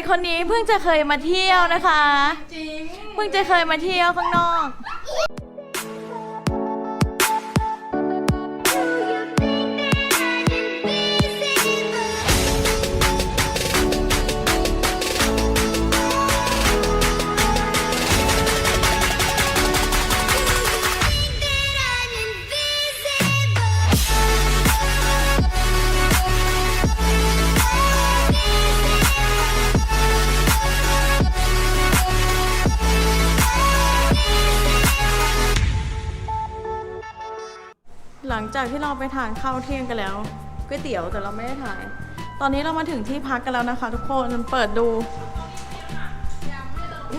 กคนนี้เพิ่งจะเคยมาเที่ยวนะคะ จริง เพิ่งจะเคยมาเที่ยวข้างนอก หลังจากที่เราไปทานข้าวเที่ยงกันแล้วก๋วยเตี๋ยวแต่เราไม่ได้ถ่าย ตอนนี้เรามาถึงที่พักกันแล้วนะคะ ทุกคนเปิดดู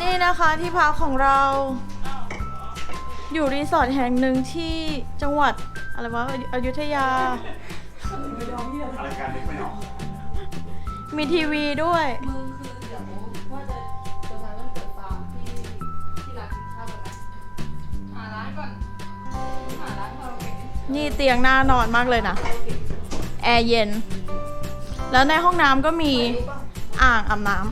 นี่นะคะที่พักของเรา อยู่รีสอร์ทแห่งหนึ่งที่จังหวัดอะไรวะอยุธยา อะไรกันนึกไม่ออกมีทีวีด้วย มึง นี่เตียงน่านอนมากเลยนะ แอร์เย็น แล้วในห้องน้ำก็มีอ่างอาบน้ำ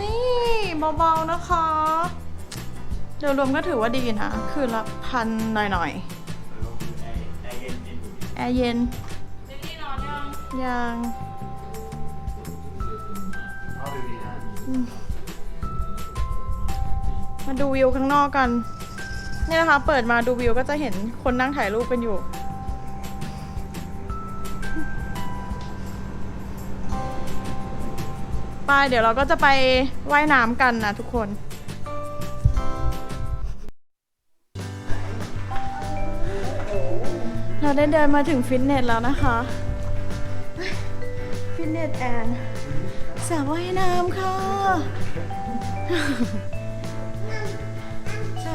นี่เบาๆนะคะ โดยรวมก็ถือว่าดีนะ คืนละพันหน่อยๆ แอร์เย็นยังมาดูวิวข้างนอกกัน นี่นะคะ เปิดมาดูวิวก็จะเห็นคนนั่งถ่ายรูปกันอยู่ ไปเดี๋ยวเราก็จะไปว่ายน้ำกันนะทุกคน เราได้เดินมาถึงฟิตเนสแล้วนะคะ ฟิตเนสแอนสระว่ายน้ำค่ะ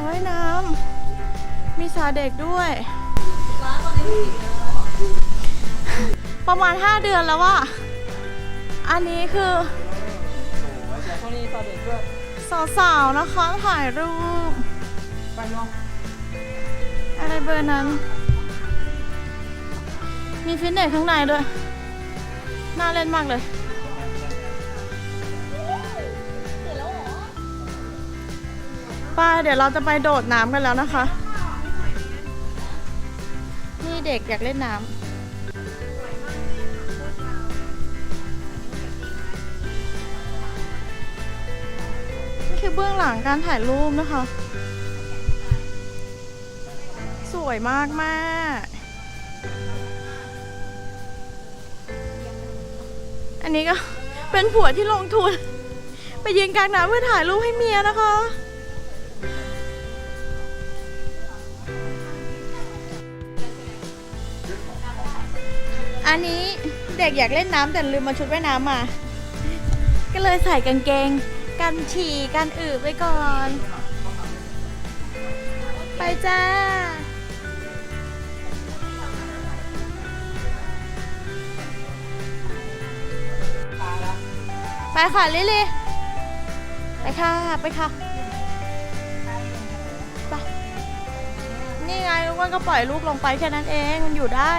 ระว่ายน้ำมีสระเด็กด้วย ประมาณ 5 เดือนแล้วว่ะอันนี้คือตอนนี้ตอนเด็กด้วสาวๆนะคะถ่ายรูปองอะไรเบอร์นั้น มีฟิตเนสข้างในด้วย น่าเล่นมากเลย ป้าเดี๋ยวเราจะไปโดดน้ำกันแล้วนะคะ นี่เด็กอยากเล่นน้ำนี่คือเบื้องหลังการถ่ายรูปนะคะ สวยมากมากอันนี้ก็เป็นผัวที่ลงทุน ไปยืนกลางน้ำเพื่อถ่ายรูปให้เมียนะคะ อันนี้เด็กอยากเล่นน้ำแต่ลืมมาชุดว่ายน้ำมา ก็เลยใส่กางเกง กันฉี่กันอึไปก่อน ไปจ้า ไปค่ะลิลี่ไปค่ะ ไปค่ะไปนี่ไงลูกว่าก็ปล่อยลูกลงไปแค่นั้นเองมันอยู่ได้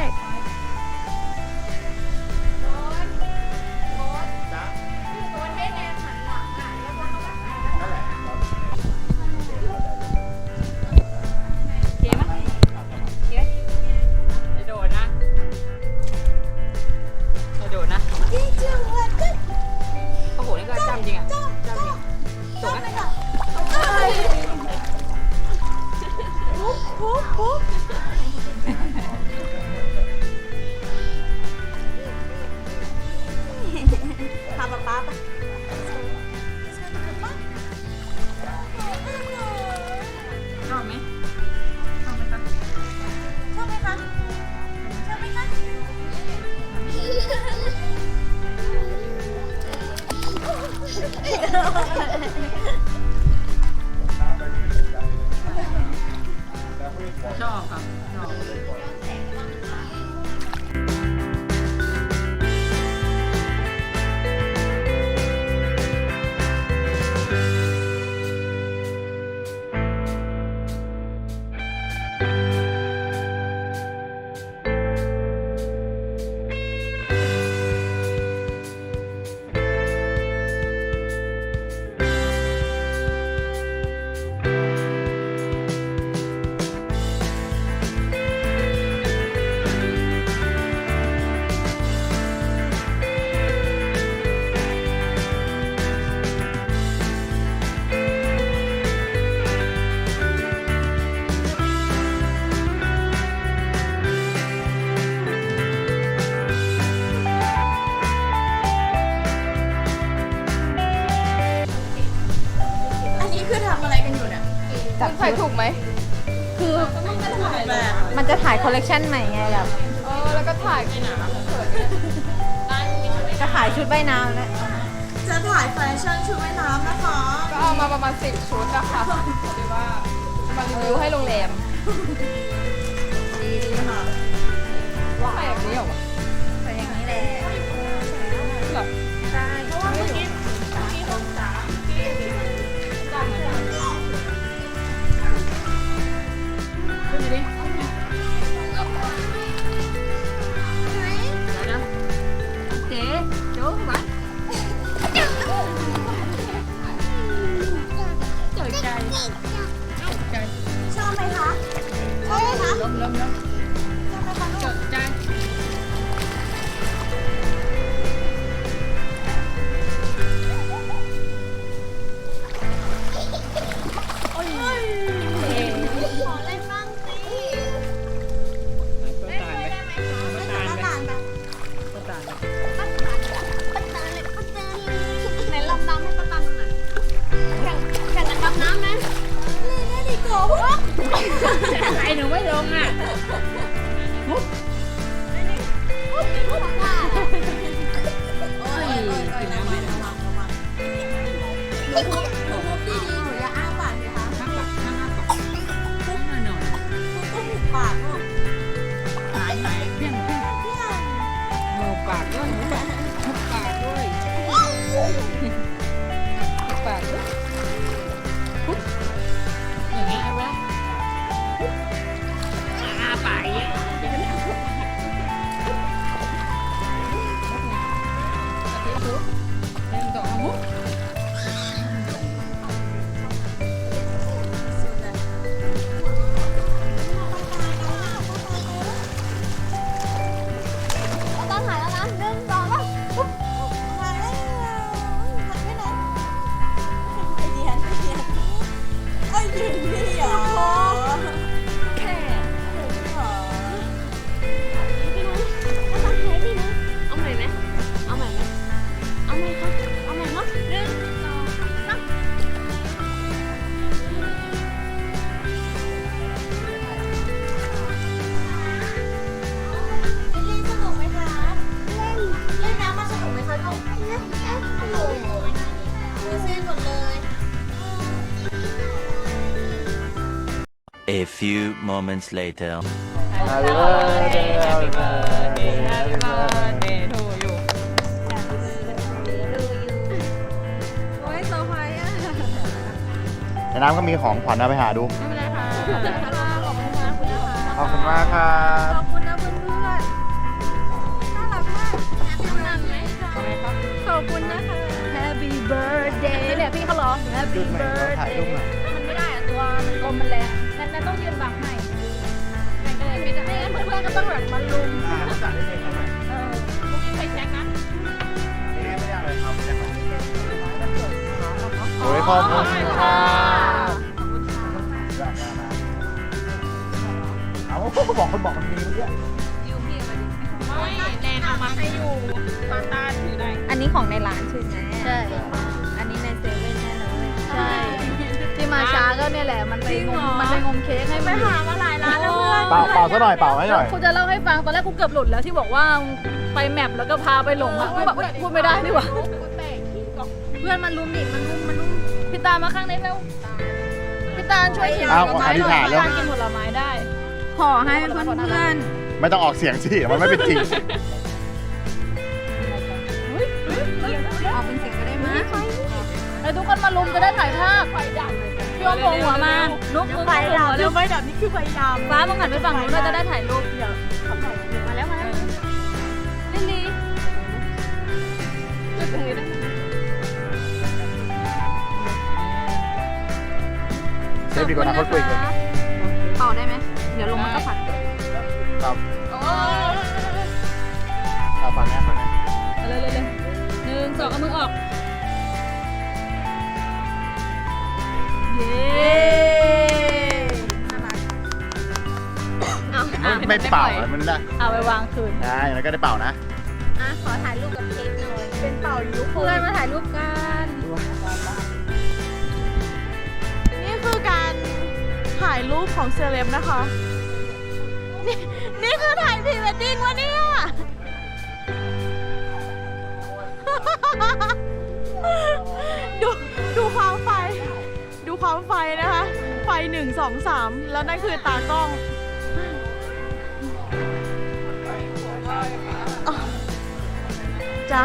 ชอบครับชอบ ถูกไหมคือแบบมันจะถ่ายคอลเลกชันใหม่ไงแบบเออแล้วก็ถ่ายกินน้ำเขินเนี่ยจะถ่ายชุดว่ายน้ำแล้วจะถ่ายแฟชั่นชุดว่ายน้ำนะคะ ก็เอามาประมาณสิบชุดอะค่ะหรือว่ามารีวิวให้โรงแรมดีค่ะว่าไปแบบนี้เหรอ ชอบไหมคะชอบไหมคะ ล้มล้มล้ม few moments later. Happy birthday Happy birthday Happy birthday to you โอ้ยเซอร์ไพรส์อะในน้ำก็มีของขวัญเอาไปหาดู ไม่เป็นไรค่ะขอบคุณค่ะขอบคุณค่ะคุณนะคะขอบคุณมากครัขบอบคุณนะเพื่อนๆน่ารักมากน่ารักไหมคะทำไมครับขอบคุณนะคะ Happy birthday เนี่ยพี่เขาร้อง Happy จุดใหม่ขอถ่ายรูปหน่อย มันไม่ได้อะตัวมันกลมมันแรง นั่นนั่นต้องยืนบังให้ไม่ได้ไม่ได้ไม่งั้นเพื่อนๆก็ต้องแบบมาลุมอ่าต้องจัดให้เสร็จทำไมเออพรุ่งนี้ไปเช็คนะนี่ไม่ได้อะไรครับไม่ได้ของโอ้ยขอบคุณครับเอาบอกคนบอกมันมีเมื่อกี้ไม่แนนเอามาให้อยู่ตาตาถือได้อันนี้ของในร้านใช่ไหมใช่ อันนี้ในเซเว่นแน่เลยใช่ มาช้าก็เนี่ยแหละ มันไปงมมันไปงมเค้กให้ไปหามาหลายร้านแล้วเพื่อนเป่าเป่าซะหน่อยเป่าให้หน่อยกูจะเล่าให้ฟังตอนแรกกูเกือบหลุดแล้วที่บอกว่าไปแมปแล้วก็พาไปหลงอะกูแบบอุ๊ยพูดไม่ได้ดีกว่าเพื่อนมันลุมดิมันลุมมันลุมพี่ตามาข้างในเร็วพี่ตาช่วยถือผเอาลไม้อธิษหน่อฐายนพี่แล้วตากินผลไม้ได้ขอให้เพื่อนเพื่อนไม่ต้องออกเสียงสิมันไม่เป็นจริงออกเป็นเสียงก็ได้มั้ยแล้วทุกคนมาลุมจะได้ถ่ายภาพ พี่อ้อมโผล่หัวมาลุกมึงไฟดับเร็วไฟดับนี่คือไฟดำฟ้ามึงหันไปฝั่งนู้นเราจะได้ถ่ายรูปเดี๋ยวมาแล้วมาแล้วลิลลี่จุดตรงนี้ได้เซฟดีกว่านะเขาคุยกันเป่าได้ไหมเดี๋ยวลงมันก็ผัดครับเอาฟังแน่ฟังแน่เลยเลยเลยหนึ่งสองเอามือออก ไม่เป่ามันได้เอาไปวางคืน ได้แล้วก็ได้เป่านะ อะขอถ่ายรูปกับเค้กหน่อย เป็นเป่ายุเพื่อนมาถ่ายรูปกัน นี่คือการถ่ายรูปของเซเลบนะคะ นี่นี่คือถ่ายพรีเวดดิ้งวะเนี่ย ดูดูความไฟ ดูความไฟนะคะ ไฟหนึ่งสองสามแล้วนั่นคือตากล้อง อะจ้ะ